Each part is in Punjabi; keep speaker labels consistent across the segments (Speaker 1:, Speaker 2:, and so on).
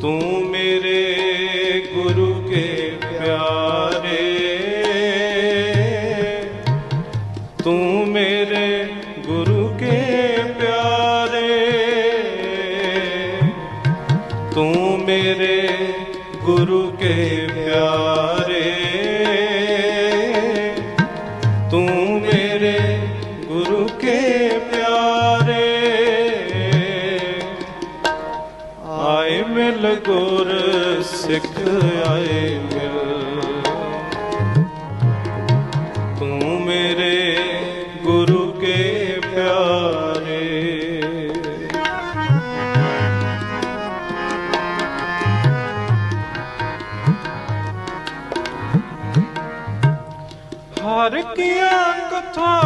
Speaker 1: ਤੂੰ ਮੇਰੇ ਗੁਰੂ ਕੇ ਪਿਆਰੇ। ਤੂੰ ਮੇਰੇ ਗੁਰੂ ਕੇ ਪਿਆਰੇ। ਤੂੰ ਮੇਰੇ ਗੁਰੂ ਕੇ ਪਿਆਰੇ। ਗੁਰ ਸਿੱਖ ਆਏ ਮਿਲ। ਤੂੰ ਮੇਰੇ ਗੁਰੂ ਕੇ ਪਿਆਰੇ। ਹਰ ਕੀਆ ਕਥਾ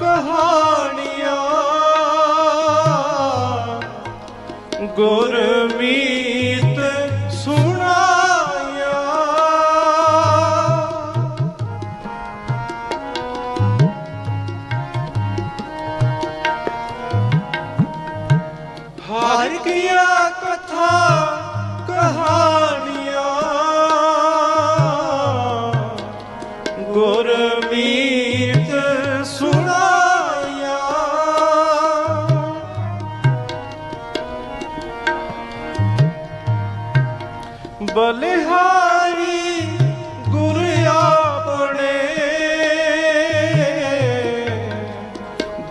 Speaker 1: ਕਹਾਣੀਆਂ। ਗੁਰਮੀਤ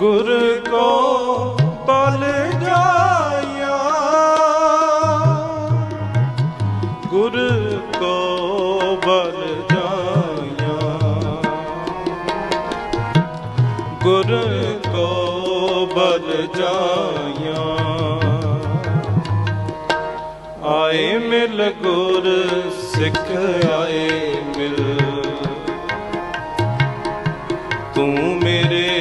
Speaker 1: ਗੁਰ ਕੋ ਪਲ ਜਾਇਆ। ਗੁਰ ਕੋ ਬਲ ਜਾਇਆ। ਗੁਰ ਕੋ ਬਲ ਜਾਇਆ। ਆਏ ਮਿਲ ਗੁਰ ਸਿੱਖ ਆਏ ਮਿਲ। ਤੂੰ ਮੇਰੇ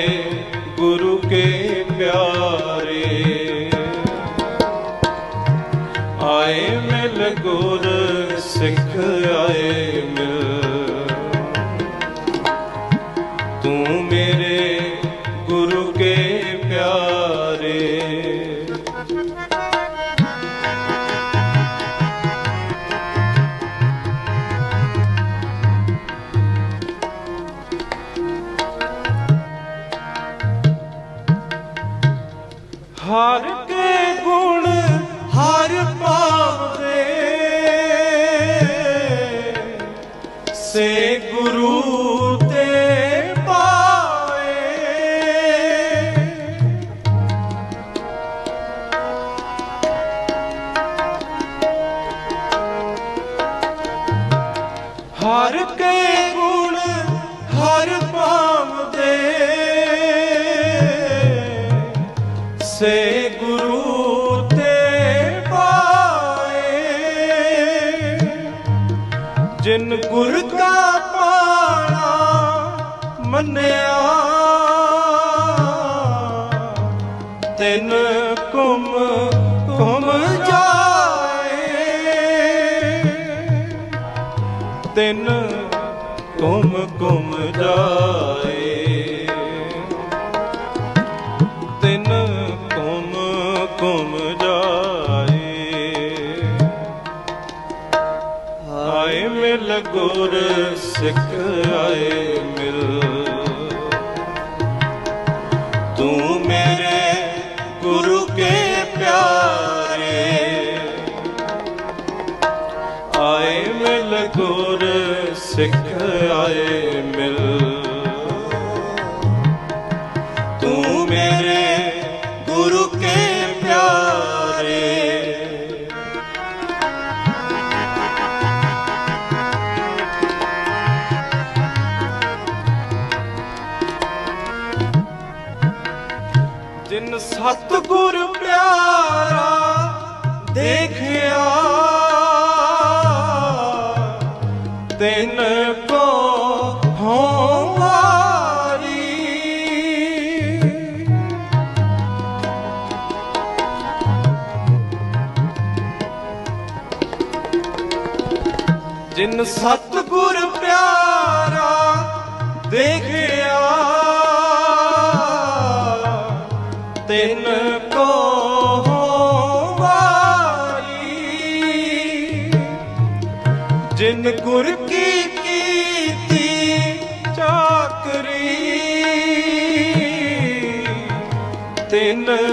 Speaker 1: ਆਏ ਮਿਲ ਗੁਰ ਸਿੱਖ ਆਏ ਮਿਲ। ਜਿਨ ਗੁਰ ਕਾ ਪਾਣਾ ਮੰਨਿਆ ਤਿਨ ਕੁਮ ਕੁਮ ਜਾਏ। ਤਿਨ ਕੁਮ ਕੁਮ ਜਾਏ। ਗੁਰ ਸਿੱਖ ਆਏ ਮਿਲ। ਤੂੰ ਮੇਰੇ ਗੁਰੂ ਕੇ ਪਿਆਰੇ। ਆਏ ਮਿਲ ਗੁਰ ਸਿੱਖ ਆਏ ਮਿਲ। ਤੂੰ ਮੇਰੇ ਗੁਰੂ ਕੇ ਪਿਆਰੇ। ਗੁਰ ਪਿਆਰਾ ਦੇਖਿਆ। ਤਿਨ ਕੋ ਹੋਂ ਵਾਰੀ ਜਿਨ ਸਤਿਗੁਰ ਪਿਆਰਾ ਦੇਖਿਆ।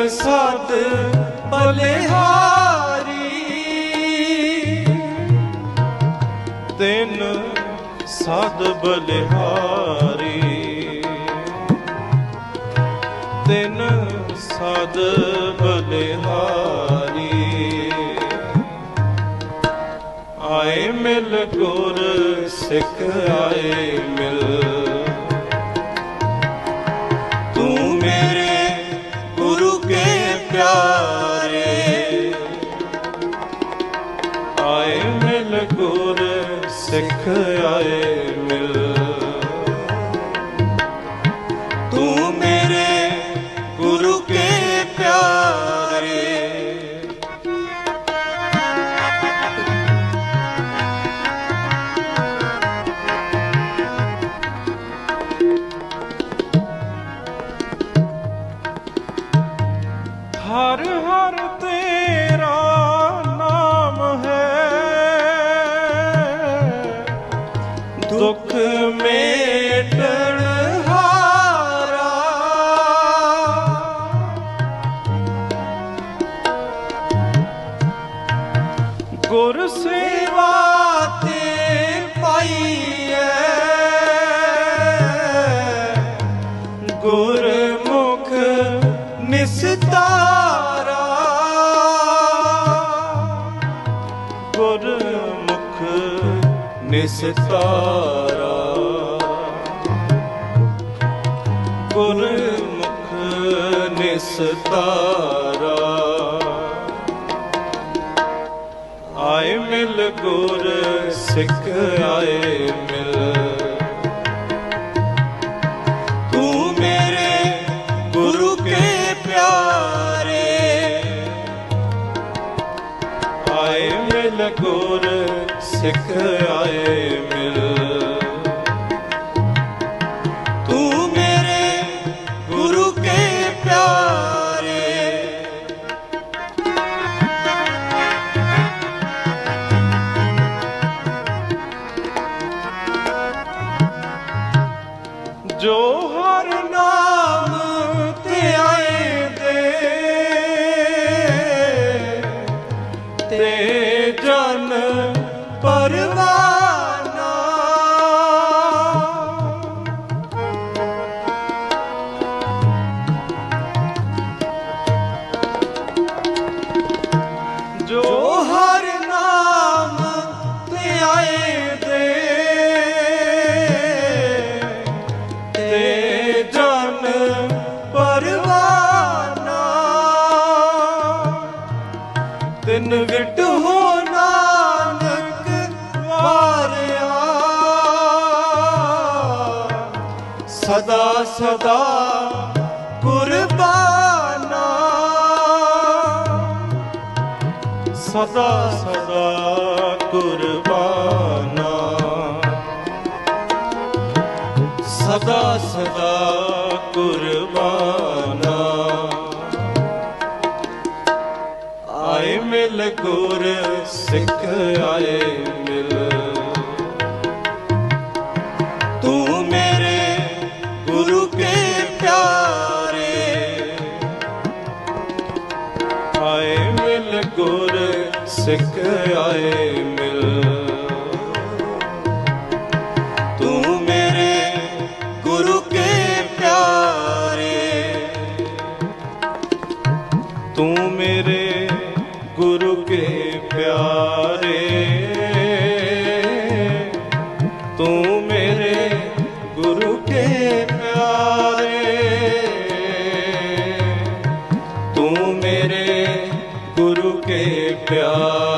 Speaker 1: ਸਦ ਬਲਿਹਾਰੀ। ਤਿੰਨ ਸਦ ਬਲਿਹਾਰੀ। ਤਿੰਨ ਸਦ ਬਲਿਹਾਰੀ। ਆਏ ਮਿਲ ਗੁਰ ਸਿੱਖ ਆਏ ਮਿਲ ਹਰ ਹਰ ਤੇਰਾ ਨਾਮ ਹੈ। ਦੁੱਖ ਮੇਟਣ ਹਾਰਾ। ਗੁਰ ਸੇਵਾ ਨਿਸਤਾਰਾ ਗੁਰਮੁਖ ਨਿਸਤਾਰਾ। ਆਏ ਮਿਲ ਗੁਰ ਸਿੱਖ ਆਏ ਮਿਲ। ਸਿੱਖ ਆਏ ਜਨ ਪਰਵਾਨਾ। ਤਿੰਨ ਵਿਟ ਹੋ ਨਾਨਕ ਵਾਰਿਆ। ਸਦਾ ਸਦਾ ਕੁਰਬਾਨਾ ਸਦਾ ਸਦਾ ਕੁਰਬਾਨਾ ਸਦਾ ਸਦਾ ਸਿੱਖ ਆਏ ਮਿਲ। ਤੂੰ ਮੇਰੇ ਗੁਰੂ ਕੇ ਪਿਆਰੇ। ਆਏ ਮਿਲ ਗੁਰ ਸਿੱਖ ਆਏ ਗੁਰੂ ਕੇ